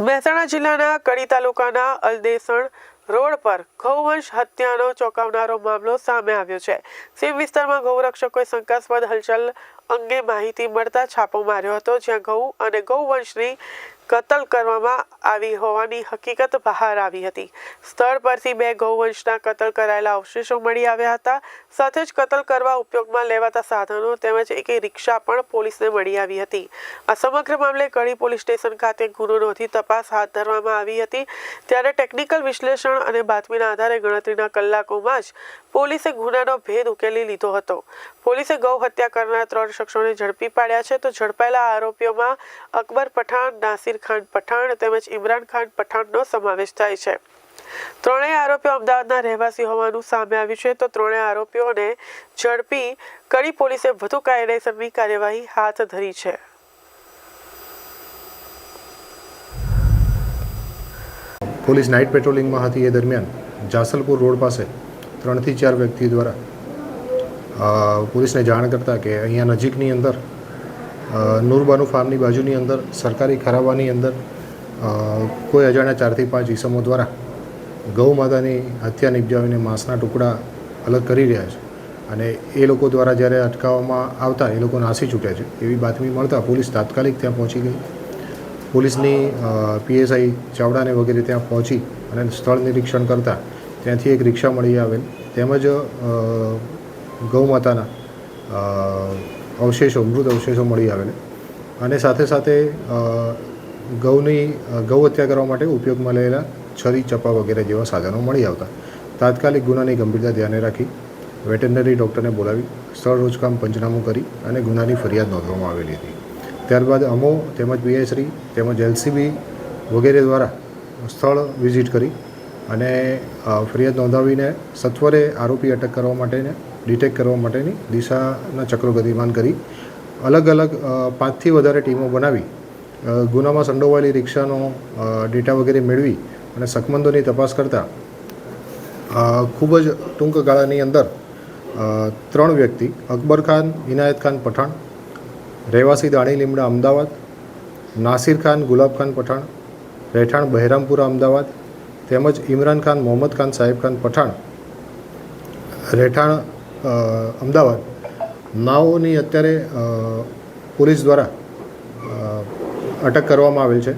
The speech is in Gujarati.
મહેસાણા જિલ્લાના કડી તાલુકાના અલદેસણ રોડ પર ગૌવંશ હત્યાનો ચોંકાવનારો મામલો સામે આવ્યો છે. સીમ વિસ્તારમાં ગૌરક્ષકોએ શંકાસ્પદ હલચલ અંગે માહિતી મળતા છાપો માર્યો હતો, જ્યાં ગૌ અને ગૌવંશની કતલ કરવામાં આવી હોવાની હકીકત બહાર આવી હતી. સ્થળ પરથી બે ગૌવંશના કતલ કરાયેલા અવશેષો મળી આવ્યા હતા. સાથે જ કતલ કરવા ઉપયોગમાં લેવાતા સાધનો તેમજ એક રિક્ષા પણ પોલીસને મળી આવી હતી. આ સમગ્ર મામલે કડી પોલીસ સ્ટેશન ખાતે ગુનો નોંધી તપાસ હાથ ધરવામાં આવી હતી. ત્યારે ટેકનિકલ વિશ્લેષણ અને બાતમીના આધારે ગણતરીના કલાકોમાં જ પોલીસે ગુનાનો ભેદ ઉકેલી લીધો હતો. પોલીસે ગૌ હત્યા કરનાર ત્રણ શખ્સોને ઝડપી પાડ્યા છે. તો ઝડપાયેલા આરોપીઓમાં અકબર પઠાણ, નાસિર ખાન પઠાણ તેમજ ઇમરાન ખાન પઠાણનો સમાવેશ થાય છે. ત્રણેય આરોપીઓ અમદાવાદના રહેવાસી હોવાનું સામે આવ્યું છે. તો ત્રણેય આરોપીઓને ઝડપી કડી પોલીસે વધુ કાયદેસરની કાર્યવાહી હાથ ધરી છે. પોલીસ નાઇટ પેટ્રોલિંગમાં હતી. એ દરમિયાન જાસલપુર રોડ પાસે ત્રણથી ચાર વ્યક્તિ દ્વારા પોલીસને જાણ કરતા કે અહીંયા નજીકની અંદર નૂરબાનુ ફાર્મની બાજુની અંદર, સરકારી ખરાબાની અંદર કોઈ અજાણ્યા ચારથી પાંચ ઈસમો દ્વારા ગૌ માતાની હત્યા નિપજાવીને માંસના ટુકડા અલગ કરી રહ્યા છે. અને એ લોકો દ્વારા જ્યારે અટકાવવામાં આવતા, એ લોકો નાસી છૂટ્યા છે. એવી બાતમી મળતા પોલીસ તાત્કાલિક ત્યાં પહોંચી ગઈ. પોલીસની પીએસઆઈ ચાવડાને વગેરે ત્યાં પહોંચી અને સ્થળ નિરીક્ષણ કરતાં ત્યાંથી એક રિક્ષા મળી આવેલ. તેમજ ગૌમાતાના અવશેષો, મૃત અવશેષો મળી આવેલ અને સાથે સાથે ગૌની ગૌ હત્યા કરવા માટે ઉપયોગમાં લેલા છરી ચપ્પા વગેરે જેવા સાધનો મળી આવતા. તાત્કાલિક ગુનાની ગંભીરતા ધ્યાને રાખી વેટરનરી ડૉક્ટરને બોલાવી, સ્થળ રોજકામ પંચનામું કરી અને ગુનાની ફરિયાદ નોંધવામાં આવેલી હતી. ત્યારબાદ અમો તેમજ પીએસરી તેમજ એલસીબી વગેરે દ્વારા સ્થળ વિઝિટ કરી અને ફરિયાદ નોંધાવીને સત્વરે આરોપી અટક કરવા માટેને ડિટેક્ટ કરવા માટેની દિશાના ચક્રો ગતિમાન કરી, અલગ અલગ પાંચથી વધારે ટીમો બનાવી ગુનામાં સંડોવાયેલી રિક્ષાનો ડેટા વગેરે મેળવી અને સકમંદોની તપાસ કરતાં ખૂબ જ ટૂંક ગાળાની અંદર ત્રણ વ્યક્તિ, અકબર ખાન ઇનાયત ખાન પઠાણ, રહેવાસી દાણી લીમડા અમદાવાદ, નાસિર ખાન, ગુલાબ ખાન પઠાણ, રહેઠાણ બહેરામપુરા અમદાવાદ, તેમજ ઇમરાન ખાન, મોહમ્મદ ખાન સાહેબ ખાન પઠાણ, રહેઠાણ અમદાવાદ. નાઓની અત્યારે પોલીસ દ્વારા અટક કરવામાં આવેલ છે.